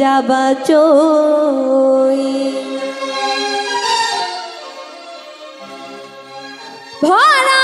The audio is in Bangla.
যাবা চই। ভরা